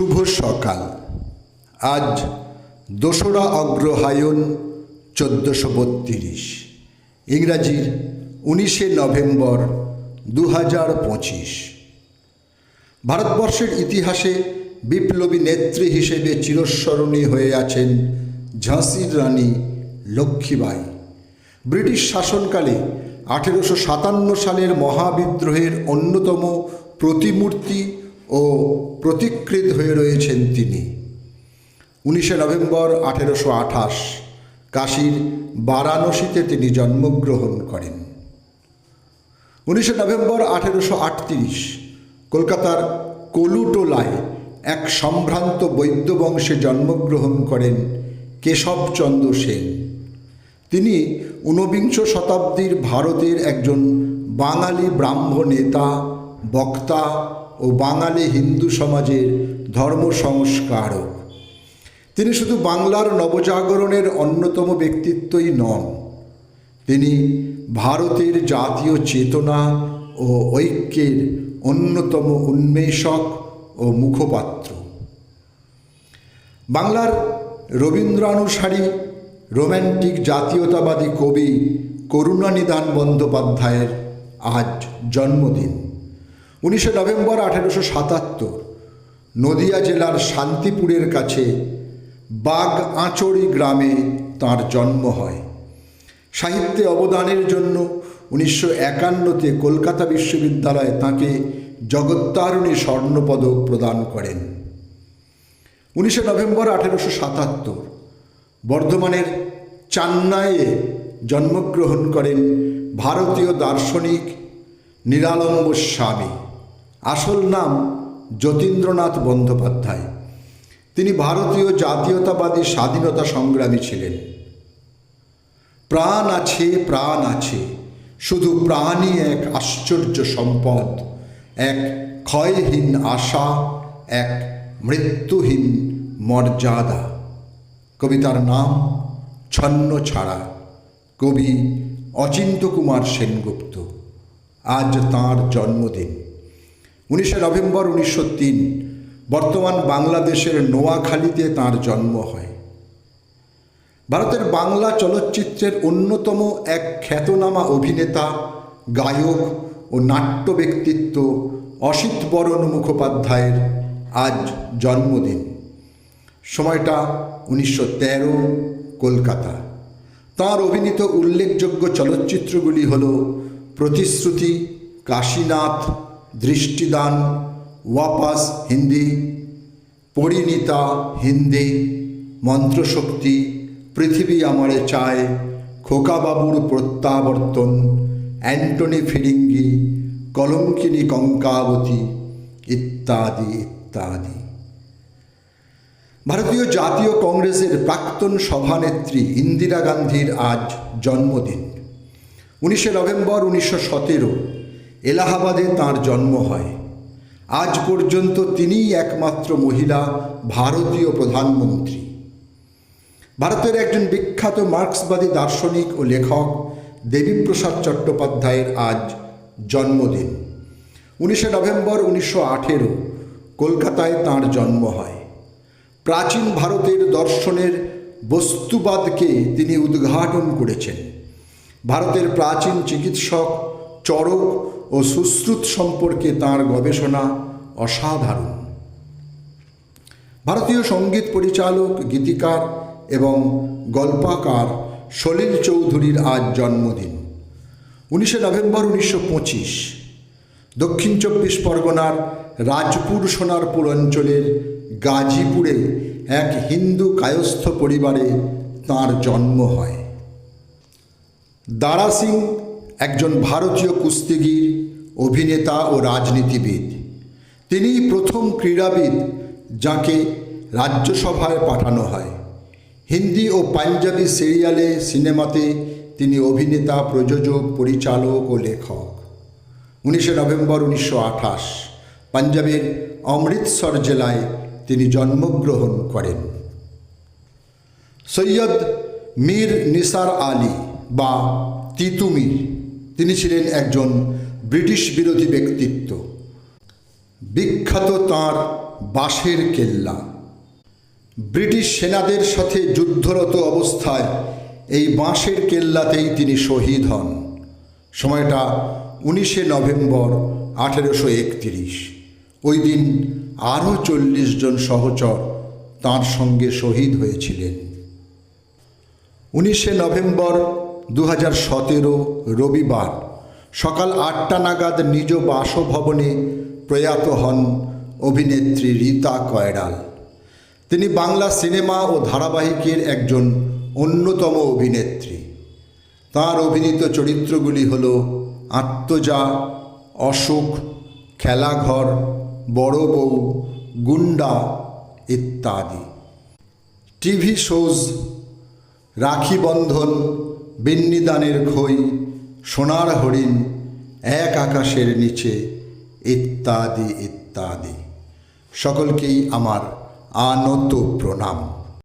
শুভ সকাল। আজ দোসরা অগ্রহায়ণ চোদ্দোশো বত্রিশ। ইংরাজির উনিশে নভেম্বর দু হাজার পঁচিশ। ভারতবর্ষের ইতিহাসে বিপ্লবী নেত্রী হিসেবে চিরস্মরণীয় হয়ে আছেন ঝাঁসির রানী লক্ষ্মীবাই ব্রিটিশ শাসনকালে আঠেরোশো সাতান্ন সালের মহাবিদ্রোহের অন্যতম প্রতিমূর্তি ও প্রতিকৃত হয়ে রয়েছেন তিনি। উনিশে নভেম্বর আঠেরোশো আঠাশ কাশীর বারাণসীতে তিনি জন্মগ্রহণ করেন। উনিশে নভেম্বর আঠেরোশো আটত্রিশ কলকাতার কলুটোলায় এক সম্ভ্রান্ত বৈদ্য বংশে জন্মগ্রহণ করেন কেশবচন্দ্র সেন। তিনি ঊনবিংশ শতাব্দীর ভারতের একজন বাঙালি ব্রাহ্ম নেতা বক্তা ও বাঙালি হিন্দু সমাজের ধর্ম সংস্কারক। তিনি শুধু বাংলার নবজাগরণের অন্যতম ব্যক্তিত্বই নন, তিনি ভারতের জাতীয় চেতনা ও ঐক্যের অন্যতম উন্মেষক ও মুখপাত্র। বাংলার রবীন্দ্রানুসারী রোম্যান্টিক জাতীয়তাবাদী কবি করুণানিধান বন্দ্যোপাধ্যায়ের আজ জন্মদিন। উনিশে নভেম্বর আঠেরোশো সাতাত্তর, নদিয়া জেলার শান্তিপুরের কাছে বাগ আঁচড়ি গ্রামে তাঁর জন্ম হয়। সাহিত্যে অবদানের জন্য উনিশশো একান্নতে কলকাতা বিশ্ববিদ্যালয়ে তাঁকে জগত্তারণী স্বর্ণপদক প্রদান করেন। উনিশে নভেম্বর আঠেরোশো সাতাত্তর, বর্ধমানের চান্নাইয়ে জন্মগ্রহণ করেন ভারতীয় দার্শনিক নিরালম্ব স্বামী। আসল নাম যতীন্দ্রনাথ বন্দ্যোপাধ্যায়। তিনি ভারতীয় জাতীয়তাবাদী স্বাধীনতা সংগ্রামী ছিলেন। প্রাণ আছে প্রাণ আছে, শুধু প্রাণই এক আশ্চর্য সম্পদ, এক ক্ষয়হীন আশা, এক মৃত্যুহীন মর্যাদা। কবিতার নাম ছন্ন ছাড়া, কবি অচিন্ত কুমার সেনগুপ্ত। আজ তাঁর জন্মদিন। উনিশে নভেম্বর উনিশশো তিন, বর্তমান বাংলাদেশের নোয়াখালীতে তাঁর জন্ম হয়। ভারতের বাংলা চলচ্চিত্রের অন্যতম এক খ্যাতনামা অভিনেতা, গায়ক ও নাট্য ব্যক্তিত্ব অসিত বরণ মুখোপাধ্যায়ের আজ জন্মদিন। সময়টা উনিশশো তেরো, কলকাতা। তাঁর অভিনীত উল্লেখযোগ্য চলচ্চিত্রগুলি হল প্রতিশ্রুতি, কাশীনাথ দৃষ্টিদান, ওয়াপাস হিন্দি, পরিণীতা হিন্দি, মন্ত্রশক্তি, পৃথিবী আমারে চায়, খোকাবাবুর প্রত্যাবর্তন, অ্যান্টনি ফিরিঙ্গি, কলঙ্কিনী কঙ্কাবতী, ইত্যাদি ইত্যাদি। ভারতীয় জাতীয় কংগ্রেসের প্রাক্তন সভানেত্রী ইন্দিরা গান্ধীর আজ জন্মদিন। উনিশে নভেম্বর উনিশশো সতেরো। এলাহাবাদে তাঁর জন্ম হয়। আজ পর্যন্ত তিনিই একমাত্র মহিলা ভারতীয় প্রধানমন্ত্রী। ভারতের একজন বিখ্যাত মার্ক্সবাদী দার্শনিক ও লেখক দেবীপ্রসাদ চট্টোপাধ্যায়ের আজ জন্মদিন। উনিশে নভেম্বর উনিশশো আঠেরো কলকাতায় তাঁর জন্ম হয়। প্রাচীন ভারতের দর্শনের বস্তুবাদকে তিনি উদ্ঘাটন করেছেন। ভারতের প্রাচীন চিকিৎসক চরক ও সুশ্রুত সম্পর্কে তাঁর গবেষণা অসাধারণ। ভারতীয় সংগীত পরিচালক, গীতিকার এবং গল্পাকার সলিল চৌধুরীর আজ জন্মদিন। উনিশে নভেম্বর উনিশশো পঁচিশ, দক্ষিণ চব্বিশ পরগনার রাজপুর সোনারপুর অঞ্চলের গাজীপুরে এক হিন্দু কায়স্থ পরিবারে তাঁর জন্ম হয়। দারা সিং একজন ভারতীয় কুস্তিগির, অভিনেতা ও রাজনীতিবিদ। তিনি প্রথম ক্রীড়াবিদ যাকে রাজ্যসভায় পাঠানো হয়। হিন্দি ও পাঞ্জাবি সিরিয়ালে সিনেমাতে তিনি অভিনেতা, প্রযোজক, পরিচালক ও লেখক। উনিশে নভেম্বর উনিশশো আঠাশ, পাঞ্জাবের অমৃতসর জেলায় তিনি জন্মগ্রহণ করেন। সৈয়দ মীর নিসার আলী বা তিতুমির তিনি ছিলেন একজন ব্রিটিশ বিরোধী ব্যক্তিত্ব। বিখ্যাত তাঁর বাঁশের কেল্লা। ব্রিটিশ সেনাদের সাথে যুদ্ধরত অবস্থায় এই বাঁশের কেল্লাতেই তিনি শহীদ হন। সময়টা উনিশে নভেম্বর আঠেরোশো একত্রিশ। ওই দিন আরও চল্লিশ জন সহচর তাঁর সঙ্গে শহীদ হয়েছিলেন। উনিশে নভেম্বর দু সতেরো রবিবার সকাল আটটা নাগাদ নিজ বাসভবনে প্রয়াত হন অভিনেত্রী রীতা কয়রাল। তিনি বাংলা সিনেমা ও ধারাবাহিকের একজন অন্যতম অভিনেত্রী। তার অভিনীত চরিত্রগুলি হল আত্মজা, অশোক, খেলাঘর, বড় বউ, গুন্ডা ইত্যাদি। টিভি শোজ, রাখি বন্ধন বিন্নিদানের খই সোনার হরিণ এক আকাশের নিচে ইত্যাদি ইত্যাদি। সকলকেই আমার আনত প্রণাম।